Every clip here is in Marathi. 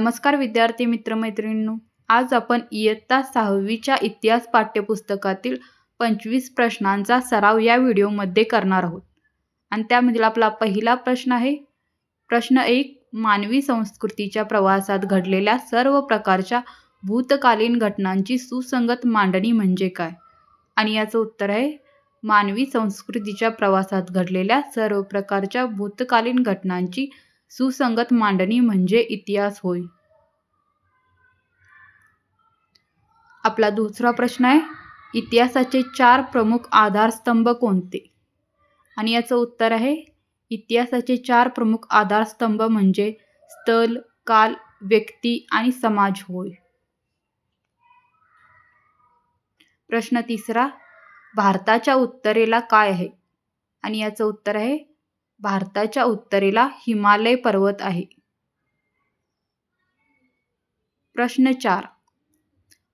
नमस्कार विद्यार्थी मित्रमैत्रिणींनो. आज आपण इयत्ता सहावीच्या इतिहास पाठ्यपुस्तकातील पंचवीस प्रश्नांचा सराव या व्हिडिओमध्ये करणार आहोत. आणि त्यामधील आपला पहिला प्रश्न आहे प्रश्न एक मानवी संस्कृतीच्या प्रवासात घडलेल्या सर्व प्रकारच्या भूतकालीन घटनांची सुसंगत मांडणी म्हणजे काय? आणि याचं उत्तर आहे मानवी संस्कृतीच्या प्रवासात घडलेल्या सर्व प्रकारच्या भूतकालीन घटनांची सुसंगत मांडणी म्हणजे इतिहास होय. आपला दुसरा प्रश्न आहे इतिहासाचे चार प्रमुख आधारस्तंभ कोणते? आणि याचं उत्तर आहे इतिहासाचे चार प्रमुख आधारस्तंभ म्हणजे स्थल काल व्यक्ती आणि समाज होय. प्रश्न तिसरा भारताच्या उत्तरेला काय आहे? आणि याचं उत्तर आहे भारताच्या उत्तरेला हिमालय पर्वत आहे. प्रश्न चार.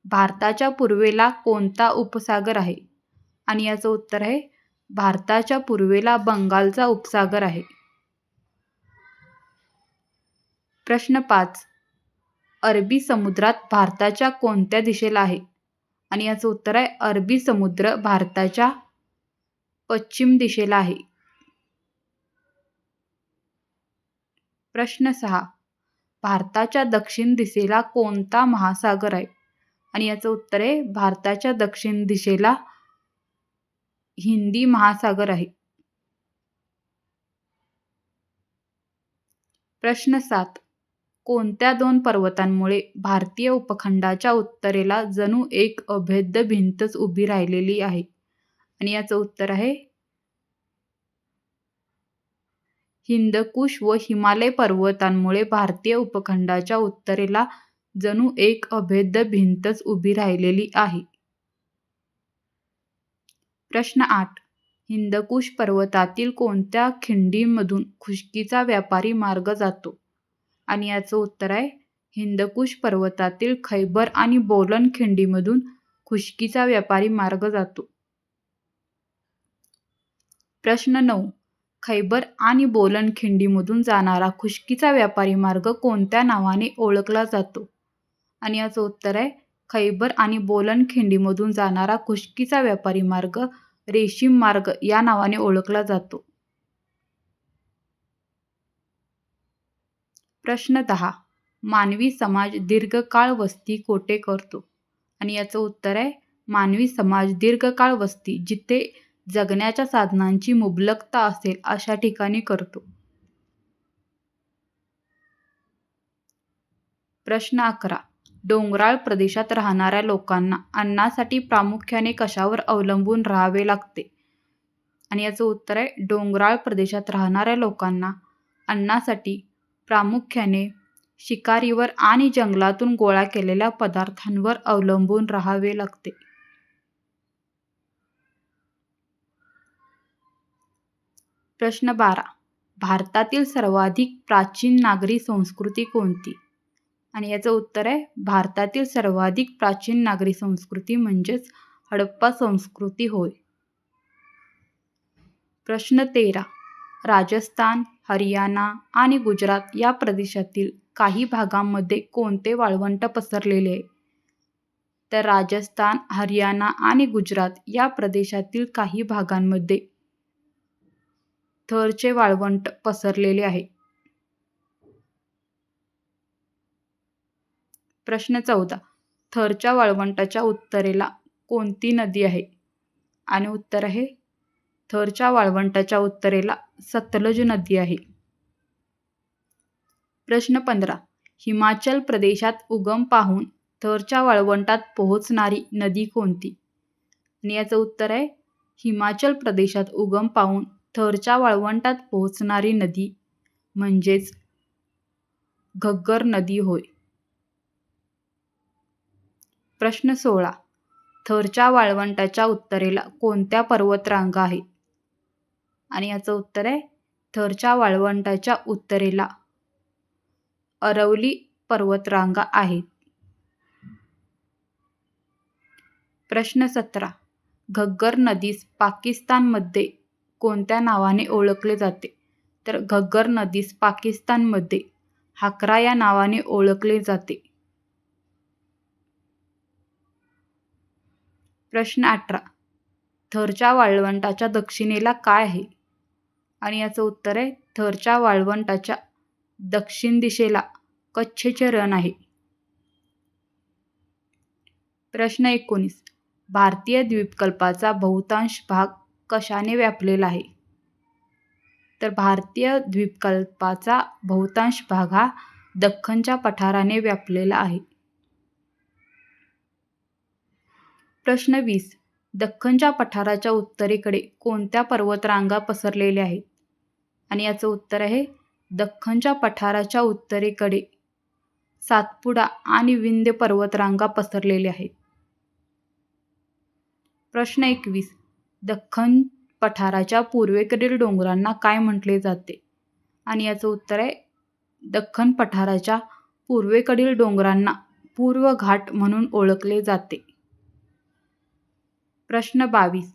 भारताच्या पूर्वेला कोणता उपसागर आहे? आणि याचं उत्तर आहे भारताच्या पूर्वेला बंगालचा उपसागर आहे. प्रश्न पाच. अरबी समुद्रात भारताच्या कोणत्या दिशेला आहे? आणि याचं उत्तर आहे अरबी समुद्र भारताच्या पश्चिम दिशेला आहे. प्रश्न सहा. भारताच्या दक्षिण दिशेला कोणता महासागर आहे? आणि याचं उत्तर आहे भारताच्या दक्षिण दिशेला हिंदी महासागर आहे. प्रश्न सात. कोणत्या दोन पर्वतांमुळे भारतीय उपखंडाच्या उत्तरेला जणू एक अभेद्य भिंतच उभी राहिलेली आहे? आणि याचं उत्तर आहे हिंदकुश व हिमालय पर्वतांमुळे भारतीय उपखंडाच्या उत्तरेला जणू एक अभेद्य भिंतच उभी राहिलेली आहे. प्रश्न आठ. हिंदकुश पर्वतातील कोणत्या खिंडीमधून खुश्कीचा व्यापारी मार्ग जातो? आणि याचं उत्तर आहे हिंदकुश पर्वतातील खैबर आणि बोलन खिंडीमधून खुश्कीचा व्यापारी मार्ग जातो. प्रश्न नऊ. खैबर आणि बोलन खिंडीमधून जाणारा खुशकीचा व्यापारी मार्ग कोणत्या नावाने ओळखला जातो? आणि याचं उत्तर आहे खैबर आणि बोलन खिंडीमधून जाणारा खुशकीचा व्यापारी मार्ग रेशीम मार्ग या नावाने ओळखला जातो. प्रश्न दहा. मानवी समाज दीर्घकाळ वस्ती कोठे करतो? आणि याचं उत्तर आहे मानवी समाज दीर्घकाळ वस्ती जिथे जगण्याच्या साधनांची मुबलकता असेल अशा ठिकाणी करतो. प्रश्न अकरा. डोंगराळ प्रदेशात राहणाऱ्या लोकांना अन्नासाठी प्रामुख्याने कशावर अवलंबून राहावे लागते? आणि याचं उत्तर आहे डोंगराळ प्रदेशात राहणाऱ्या लोकांना अन्नासाठी प्रामुख्याने शिकारीवर आणि जंगलातून गोळा केलेल्या पदार्थांवर अवलंबून राहावे लागते. प्रश्न बारा. भारतातील सर्वाधिक प्राचीन नागरी संस्कृती कोणती? आणि याचं उत्तर आहे भारतातील सर्वाधिक प्राचीन नागरी संस्कृती म्हणजेच हडप्पा संस्कृती होय. प्रश्न तेरा. राजस्थान हरियाणा आणि गुजरात या प्रदेशातील काही भागांमध्ये कोणते वाळवंट पसरलेले आहे? तर राजस्थान हरियाणा आणि गुजरात या प्रदेशातील काही भागांमध्ये थरचे वाळवंट पसरलेले आहे. प्रश्न चौदा. थरच्या वाळवंटाच्या उत्तरेला कोणती नदी आहे? आणि उत्तर आहे थरच्या वाळवंटाच्या उत्तरेला सतलज नदी आहे. प्रश्न पंधरा. हिमाचल प्रदेशात उगम पाहून थरच्या वाळवंटात पोहोचणारी नदी कोणती? आणि याचं उत्तर आहे हिमाचल प्रदेशात उगम पाहून थरच्या वाळवंटात पोहोचणारी नदी म्हणजेच घग्गर नदी होय. प्रश्न सोळा. थरच्या वाळवंटाच्या उत्तरेला कोणत्या पर्वतरांगा आहेत आणि याचं उत्तर आहे थरच्या वाळवंटाच्या उत्तरेला अरवली पर्वतरांगा आहेत. प्रश्न सतरा. घग्गर नदीस पाकिस्तानमध्ये कोणत्या नावाने ओळखले जाते? तर घग्गर नदीस पाकिस्तानमध्ये हाकरा या नावाने ओळखले जाते. प्रश्न अठरा. थरच्या वाळवंटाच्या दक्षिणेला काय आहे? आणि याचं उत्तर आहे थरच्या वाळवंटाच्या दक्षिण दिशेला कच्छचे रण आहे. प्रश्न एकोणीस. भारतीय द्वीपकल्पाचा बहुतांश भाग कशाने व्यापलेला आहे? तर भारतीय द्वीपकल्पाचा बहुतांश भाग हा दख्खनच्या पठाराने व्यापलेला आहे. प्रश्न वीस. दख्खनच्या पठाराच्या उत्तरेकडे कोणत्या पर्वतरांगा पसरलेल्या आहेत? आणि याचं उत्तर आहे दख्खनच्या पठाराच्या उत्तरेकडे सातपुडा आणि विंध्य पर्वतरांगा पसरलेल्या आहेत. प्रश्न एकवीस. दख्खन पठाराच्या पूर्वेकडील डोंगरांना काय म्हटले जाते? आणि याचं उत्तर आहे दख्खन पठाराच्या पूर्वेकडील डोंगरांना पूर्व घाट म्हणून ओळखले जाते. प्रश्न बावीस.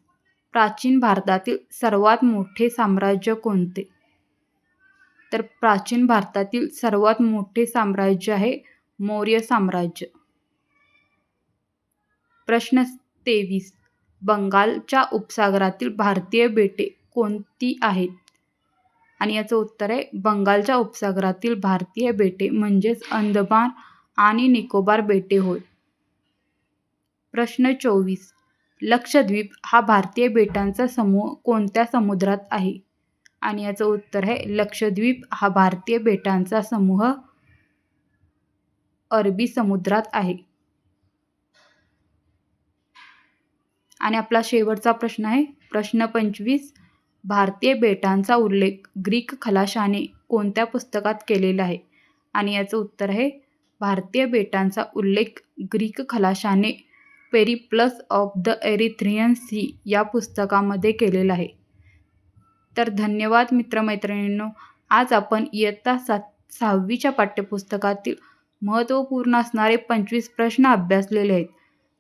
प्राचीन भारतातील सर्वात मोठे साम्राज्य कोणते? तर प्राचीन भारतातील सर्वात मोठे साम्राज्य आहे मौर्य साम्राज्य. प्रश्न तेवीस. बंगालच्या उपसागरातील भारतीय बेटे कोणती आहेत? आणि याचं उत्तर आहे बंगालच्या उपसागरातील भारतीय बेटे म्हणजेच अंदमान आणि निकोबार बेटे होय. प्रश्न चोवीस. लक्षद्वीप हा भारतीय बेटांचा समूह कोणत्या समुद्रात आहे? आणि याचं उत्तर आहे लक्षद्वीप हा भारतीय बेटांचा समूह अरबी समुद्रात आहे. आणि आपला शेवटचा प्रश्न आहे. प्रश्न पंचवीस. भारतीय बेटांचा उल्लेख ग्रीक खलाशाने कोणत्या पुस्तकात केलेला आहे? आणि याचं उत्तर आहे भारतीय बेटांचा उल्लेख Greek खलाशाने Periplus of the Erythraean Sea या पुस्तकामध्ये केलेला आहे. तर धन्यवाद मित्रमैत्रिणींनो. आज आपण इयत्ता सात सहावीच्या पाठ्यपुस्तकातील महत्त्वपूर्ण असणारे पंचवीस प्रश्न अभ्यासलेले आहेत.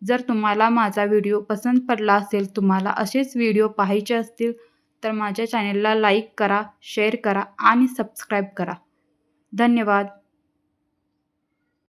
जर तुम्हाला माझा व्हिडिओ पसंत पडला असेल तुम्हाला असेच व्हिडिओ पाहायचे असतील तर माझ्या चॅनेलला लाईक करा शेअर करा आणि सबस्क्राईब करा. धन्यवाद.